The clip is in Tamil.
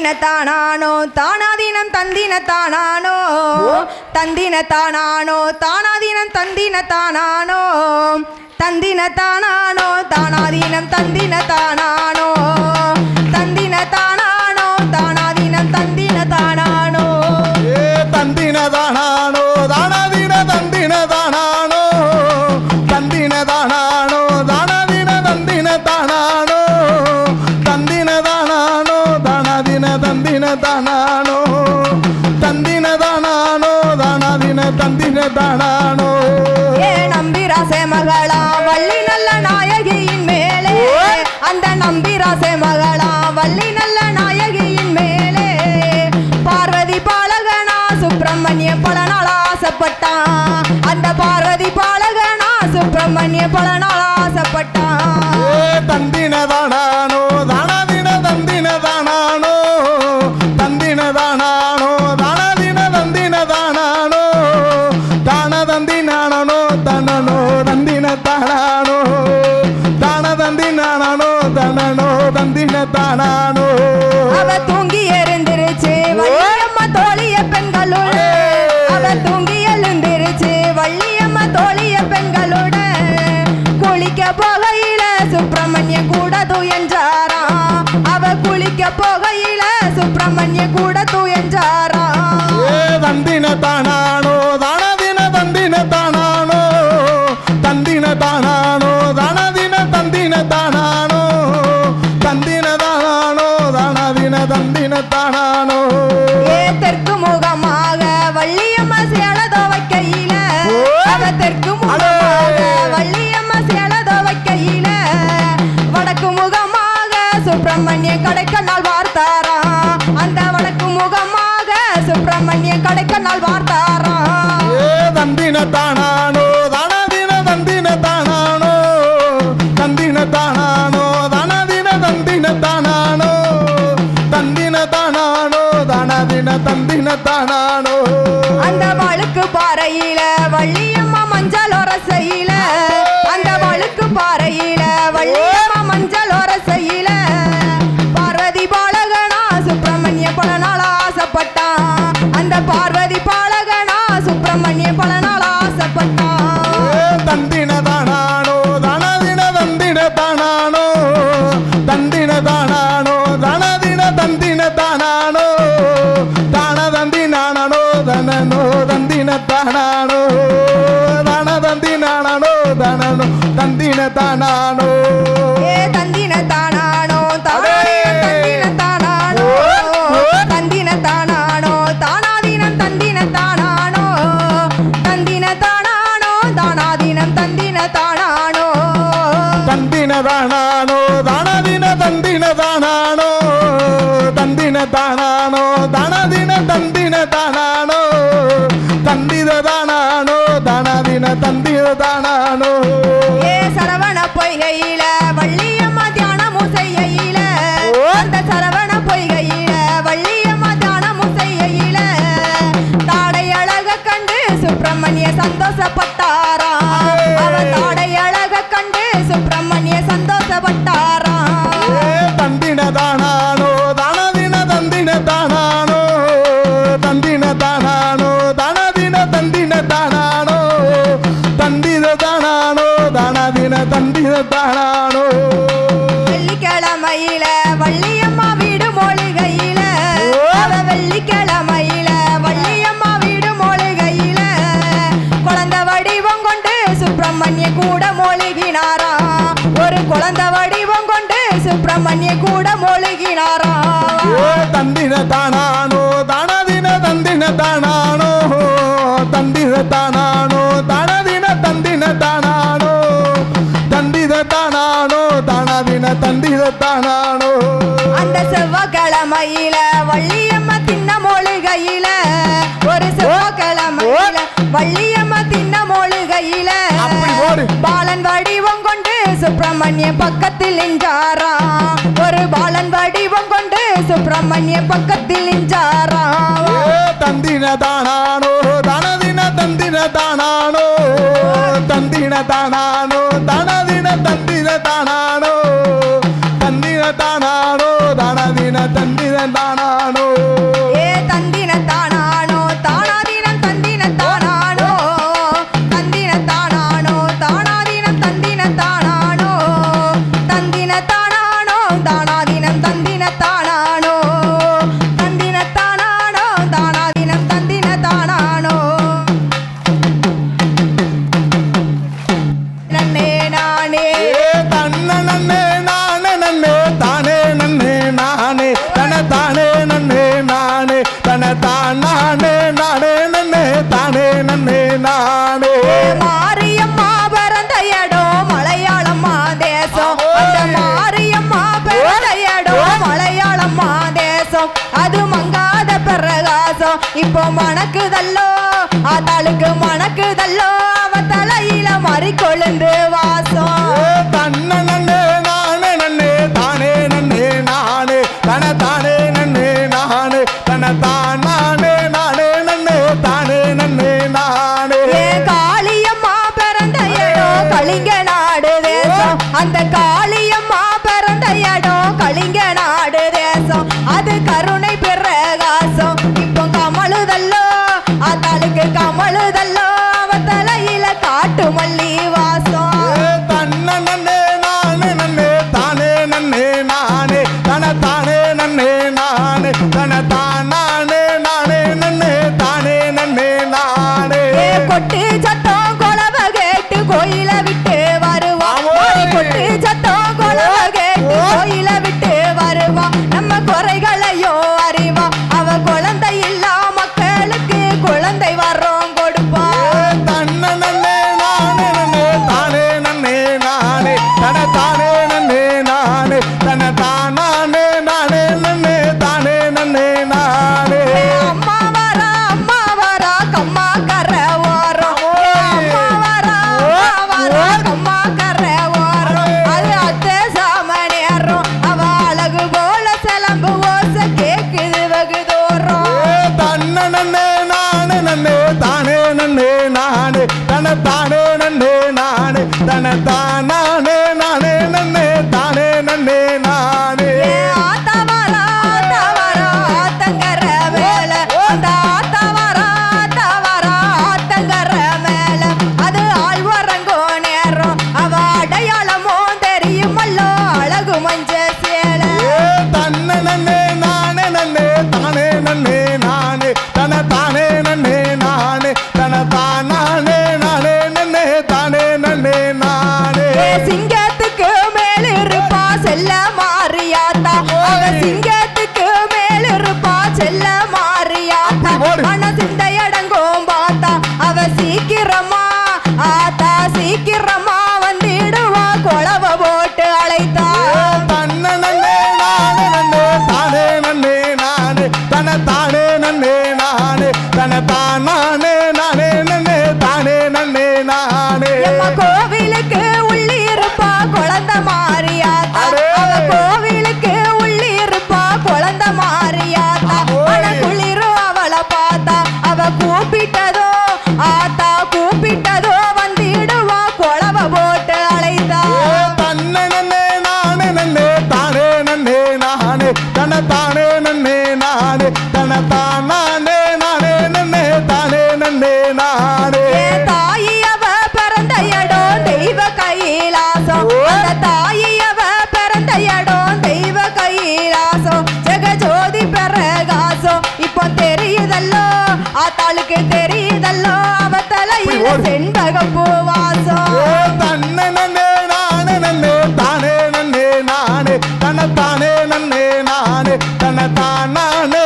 தந்தின தானானோ தானாதீனம் தந்தின தானானோ தந்தின தானானோ தானாதீனம் தந்தின தானானோ தந்தின தானானோ தானாதீனம் தந்தின தானானோ தந்தின தானானோ? தந்தின தானானோ தானாதீன தந்தின தானானோ ஏ நம்பிராசே மகளா வள்ளி நல்ல நாயகியின் மேலே. அந்த நம்பிராசே மகளா வள்ளி நல்ல நாயகியின் மேலே. பார்வதி பாலகனா சுப்பிரமணிய பல நாள் ஆசைப்பட்டான் அந்த பார்வதி பாலகனா சுப்பிரமணிய பல தானானோ அவ தூங்கி எழுந்திருச்சு வள்ளியம்மா தோழிய பெண்களோட அவ தூங்கி எழுந்திருச்சு வள்ளியம்மா தோழிய பெண்களோட குளிக்க போகையில சுப்பிரமணிய கூட துயஞ்சாராம் அவ குளிக்க போகையில சுப்பிரமணிய கூட தந்தின தானானோ ஏ தந்தின தானானோ பொய்கையில பாலன் வடிவம் கொண்டு சுப்பிரமணிய பக்கத்தில் நின்றாரா ஒரு பாலன் வடிவம் கொண்டு சுப்பிரமணிய பக்கத்தில் நின்றாரா தந்தின தானானோ தானதின தந்தின தானானோ தந்தின தானானோ மணக்குதல்லோ ஆத்தாளுக்கு மணக்குதல்லோ அவ தலையில மறி கொழுந்து வாசம் தன்ன நன்னே நானே நன்னே தானே நன்னே நானே தன தானே நன்னே நானே தன தான் மாறியாத்தா. அவ சிங்கத்துக்கு மேல் இருப்பா செல்ல மாறியாத்தா. மன சிந்தையடங்கும் பார்த்தா அவ சீக்கிரமா ஆத்தா சீக்கிரமா வந்திடுவா. கொலவ போட்டு அழைத்தா. தன்ன நன்னே நானே நன்னே தானே நன்னே நானே. தன தானே நன்னே நானே. தன தானே நானே நன்னே தானே நன்னே நானே. எனக்கு தெரியுதல்லோ? அவத்தல இது செண்பகம் பூவாசம் தன்னை நன்னே நானே நன்னே தானே நன்னே நானே. தனத்தானே நன்னே நானே. தனத்தான் நானே.